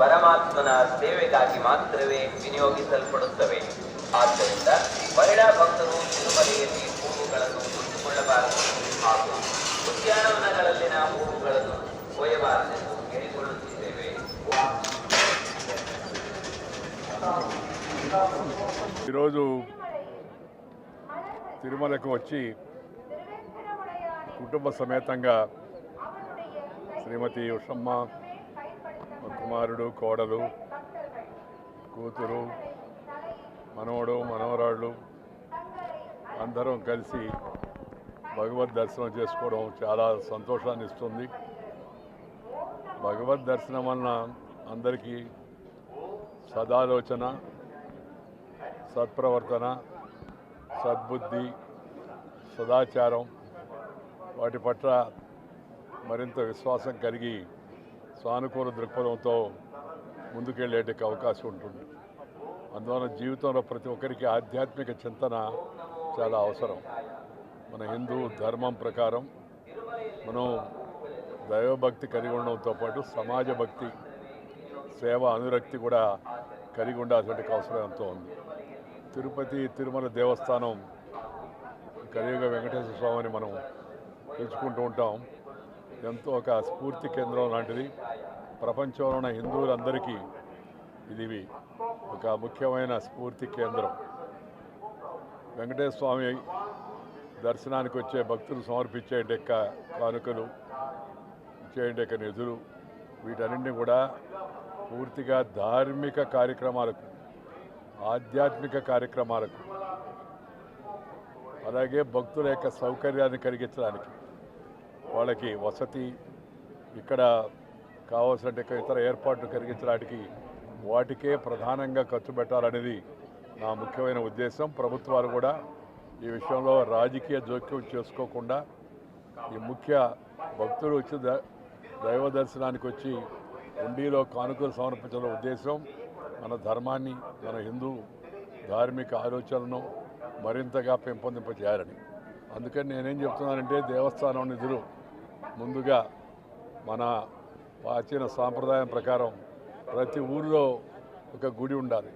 ಪರಮಾತ್ಮನ ಸೇವೆಗಾಗಿ ಮಾತ್ರವೇ ವಿನಿಯೋಗಿಸಲ್ಪಡುತ್ತವೆ ಆದ್ದರಿಂದ ಮಹಿಳಾ ಭಕ್ತರು ತಿರುಮಲೆಯಲ್ಲಿ ಹೂವುಗಳನ್ನು ಕೊಂಡುಕೊಳ್ಳಬಾರದು ಹಾಗೂ ಉದ್ಯಾನವನಗಳಲ್ಲಿನ ಹೂವುಗಳನ್ನು ಕೊಯ್ಯಬಾರದೆಂದು ಕೇಳಿಕೊಳ್ಳುತ್ತಿದ್ದೇವೆ ఈరోజు తిరుమలకు వచ్చి కుటుంబ సమేతంగా శ్రీమతి ఉషమ్మ మా కుమారుడు కోడలు కూతురు మనవడు మనవరాళ్ళు అందరం కలిసి భగవద్ దర్శనం చేసుకోవడం చాలా సంతోషాన్ని ఇస్తుంది. భగవద్ దర్శనం వలన అందరికీ సదాలోచన సత్ప్రవర్తన సద్బుద్ధి సదాచారం వాటి పట్ల మరింత విశ్వాసం కలిగి సానుకూల దృక్పథంతో ముందుకెళ్ళేటికి అవకాశం ఉంటుంది. అందువలన జీవితంలో ప్రతి ఒక్కరికి ఆధ్యాత్మిక చింతన చాలా అవసరం. మన హిందూ ధర్మం ప్రకారం మనం దైవభక్తి కలిగి ఉండడంతో పాటు సమాజ భక్తి సేవ అనురక్తి కూడా కలిగి ఉండాల్సిన అవసరం ఎంతో ఉంది. తిరుపతి తిరుమల దేవస్థానం కలియుగ వెంకటేశ్వర స్వామిని మనం తెలుసుకుంటూ ఉంటాం. ఎంతో ఒక స్ఫూర్తి కేంద్రం లాంటిది. ప్రపంచంలో ఉన్న హిందువులందరికీ ఇది ఒక ముఖ్యమైన స్ఫూర్తి కేంద్రం. వెంకటేశ్వర స్వామి దర్శనానికి వచ్చే భక్తులు సమర్పించే యొక్క కానుకలు ఇచ్చే యొక్క నిధులు వీటన్నింటినీ కూడా పూర్తిగా ధార్మిక కార్యక్రమాలకు ఆధ్యాత్మిక కార్యక్రమాలకు అలాగే భక్తుల యొక్క సౌకర్యాన్ని కలిగించడానికి వాళ్ళకి వసతి ఇక్కడ కావాల్సినట్టు ఇతర ఏర్పాట్లు కలిగించడానికి వాటికే ప్రధానంగా ఖర్చు పెట్టాలనేది నా ముఖ్యమైన ఉద్దేశం. ప్రభుత్వాలు కూడా ఈ విషయంలో రాజకీయ జోక్యం చేసుకోకుండా ఈ ముఖ్య భక్తులు వచ్చి దైవ దర్శనానికి వచ్చి ఉండిలో కానుకలు సమర్పించడం ఉద్దేశం. మన ధర్మాన్ని మన హిందూ ధార్మిక ఆలోచనలను మరింతగా పెంపొందింపచేయాలని అందుకని నేనేం చెప్తున్నానంటే దేవస్థానం నిధులు ముందుగా మన ప్రాచీన సాంప్రదాయం ప్రకారం ప్రతి ఊరిలో ఒక గుడి ఉండాలి.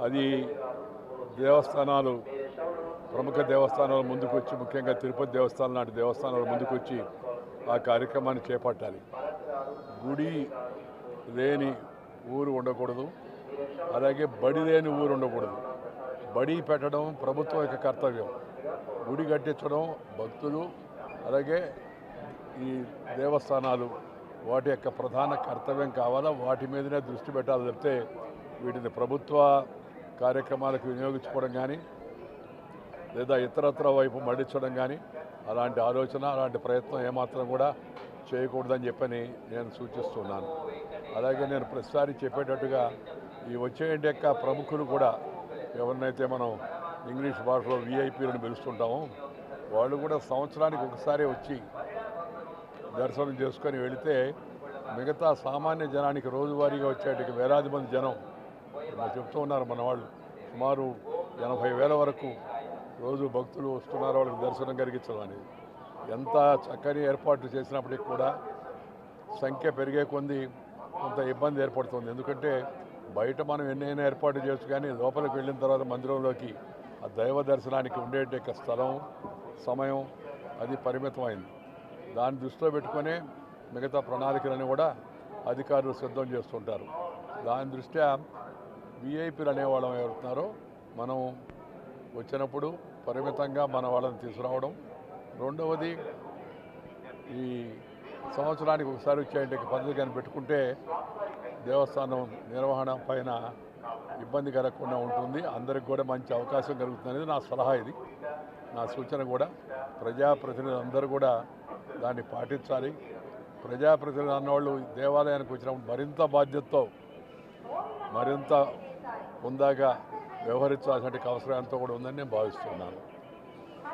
అది దేవస్థానాలు ప్రముఖ దేవస్థానాలు ముందుకొచ్చి ముఖ్యంగా తిరుపతి దేవస్థానం లాంటి దేవస్థానాలు ముందుకొచ్చి ఆ కార్యక్రమాన్ని చేపట్టాలి. గుడి లేని ఊరు ఉండకూడదు. అలాగే బడి లేని ఊరు ఉండకూడదు. బడి పెట్టడం ప్రభుత్వం యొక్క కర్తవ్యం. గుడి కట్టించడం భక్తులు అలాగే ఈ దేవస్థానాలు వాటి యొక్క ప్రధాన కర్తవ్యం కావాలా? వాటి మీదనే దృష్టి పెట్టాలి తప్పితే వీటిని ప్రభుత్వ కార్యక్రమాలకు వినియోగించుకోవడం కానీ లేదా ఇతరత్ర వైపు మళ్ళించడం కానీ అలాంటి ఆలోచన అలాంటి ప్రయత్నం ఏమాత్రం కూడా చేయకూడదని చెప్పని నేను సూచిస్తున్నాను. అలాగే నేను ప్రతిసారి చెప్పేటట్టుగా ఈ వచ్చే యొక్క ప్రముఖులు కూడా ఎవరినైతే మనం ఇంగ్లీష్ భాషలో విఐపీలను పిలుస్తుంటామో వాళ్ళు కూడా సంవత్సరానికి ఒకసారి వచ్చి దర్శనం చేసుకొని వెళితే మిగతా సామాన్య జనానికి రోజువారీగా వచ్చేటికి వేలాది మంది జనం చెప్తూ ఉన్నారు మన వాళ్ళు. సుమారు ఎనభై వేల వరకు రోజు భక్తులు వస్తున్నారు వాళ్ళకి దర్శనం కలిగించడం అనేది ఎంత చక్కని ఏర్పాట్లు చేసినప్పటికి కూడా సంఖ్య పెరిగే కొంది కొంత ఇబ్బంది ఏర్పడుతుంది. ఎందుకంటే బయట మనం ఎన్నైనా ఏర్పాటు చేయొచ్చు కానీ లోపలికి వెళ్ళిన తర్వాత మందిరంలోకి ఆ దైవ దర్శనానికి ఉండేట స్థలం సమయం అది పరిమితమైంది. దాన్ని దృష్టిలో పెట్టుకొని మిగతా ప్రణాళికలను కూడా అధికారులు సిద్ధం చేస్తుంటారు. దాని దృష్ట్యా విఐపీలు అనేవాళ్ళం ఎవరుతున్నారో మనం వచ్చినప్పుడు పరిమితంగా మన వాళ్ళని తీసుకురావడం. రెండవది ఈ సంవత్సరానికి ఒకసారి వచ్చేటువంటి పద్ధతి కానీ పెట్టుకుంటే దేవస్థానం నిర్వహణ పైన ఇబ్బంది కలగకుండా ఉంటుంది. అందరికి కూడా మంచి అవకాశం కలుగుతుంది అనేది నా సలహా ఇది. నా సూచన కూడా ప్రజాప్రతినిధులు అందరూ కూడా దాన్ని పాటించాలి. ప్రజాప్రతినిధులు అన్నవాళ్ళు దేవాలయానికి వచ్చినప్పుడు మరింత బాధ్యతతో మరింత ఉందాగా వ్యవహరించాల్సిన అవసరం ఎంతో కూడా ఉందని నేను భావిస్తున్నాను.